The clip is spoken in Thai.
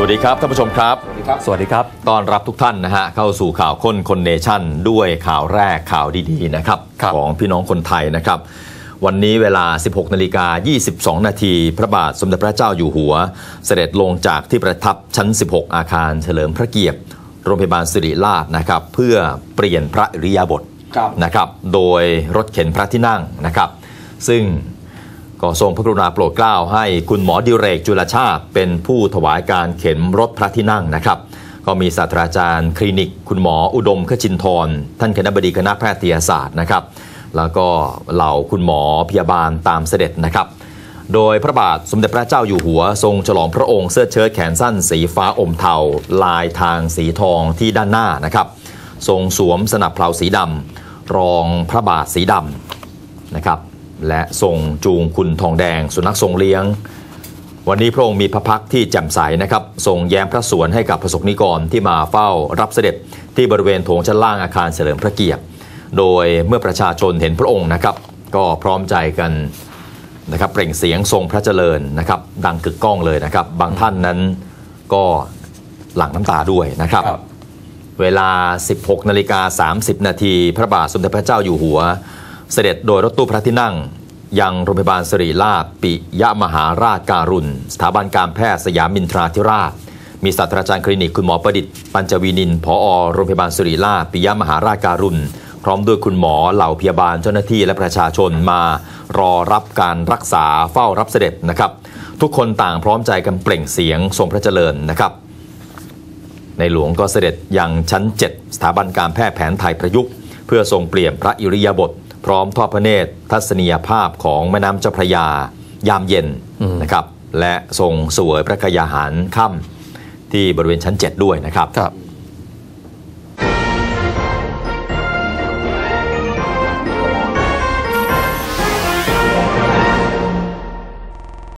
สวัสดีครับท่านผู้ชมครับ สวัสดีครับ ต้อนรับทุกท่านนะฮะเข้าสู่ข่าวค้นคนเนชั่น ด้วยข่าวแรกข่าวดีๆนะครับครับของพี่น้องคนไทยนะครับ วันนี้เวลา 16นาฬิกา22 นาที พระบาทสมเด็จพระเจ้าอยู่หัว เสด็จลงจากที่ประทับชั้น 16 อาคารเฉลิมพระเกียรติโรงพยาบาลสิริราชนะครับ เพื่อเปลี่ยนพระอิริยาบถครับนะครับ โดยรถเข็นพระที่นั่งนะครับ ซึ่ง ก็ทรงพระกรุณาโปรดเกล้าให้คุณหมอดิเรกจุลชาติ เป็นผู้ถวายการเข็นรถพระที่นั่งนะครับ ก็มีศาสตราจารย์คลินิก คุณหมออุดมขจินทรท่านคณะบดีคณะแพทยศาสตร์นะครับ แล้วก็เหล่าคุณหมอพยาบาลตามเสด็จนะครับ โดยพระบาทสมเด็จพระเจ้าอยู่หัว ทรงฉลองพระองค์เสื้อเชิ้ตแขนสั้นสีฟ้าอมเทาลายทางสีทองที่ด้านหน้านะครับ ทรงสวมสนับเพลาสีดำรองพระบาทสีดำนะครับ และทรงจูงคุณทองแดง สุนัขทรงเลี้ยง วันนี้พระองค์มีพระพักตร์ที่แจ่มใสนะครับ ทรงแย้มพระสวนให้กับประสบนิกรที่มาเฝ้ารับเสด็จที่บริเวณโถงชั้นล่างอาคารเฉลิมพระเกียรติ โดยเมื่อประชาชนเห็นพระองค์นะครับ ก็พร้อมใจกันนะครับเปล่งเสียงทรงพระเจริญนะครับ ดังกึกก้องเลยนะครับ บางท่านนั้นก็หลั่งน้ำตาด้วยนะครับครับเวลา 16นาฬิกา30 นาทีพระบาทสมเด็จพระเจ้าอยู่หัว เสด็จโดยรถตู้พระที่นั่ง ยังโรงพยาบาลสิริราชปิยมหาราชการุณ สถาบันการแพทย์สยามมินทราธิราช มีศาสตราจารย์คลินิกคุณหมอประดิษฐ์ปัญจวีนินผอโรงพยาบาลสิริราชปิยมหาราชการุณ พร้อมด้วยคุณหมอเหล่าพยาบาลเจ้าหน้าที่และประชาชนมารอรับการรักษาเฝ้ารับเสด็จนะครับ ทุกคนต่างพร้อมใจกันเปล่งเสียงทรงพระเจริญนะครับ ในหลวงก็เสด็จยังชั้น 7 สถาบันการแพทย์แผนไทยประยุกต์ เพื่อทรงเปลี่ยนพระอิริยาบถ พร้อมทอดพระเนตรทัศนียภาพของแม่น้ำเจ้าพระยายามเย็นนะครับและทรงเสวยพระกยาหารค่ำที่บริเวณชั้น 7 ด้วยนะครับครับ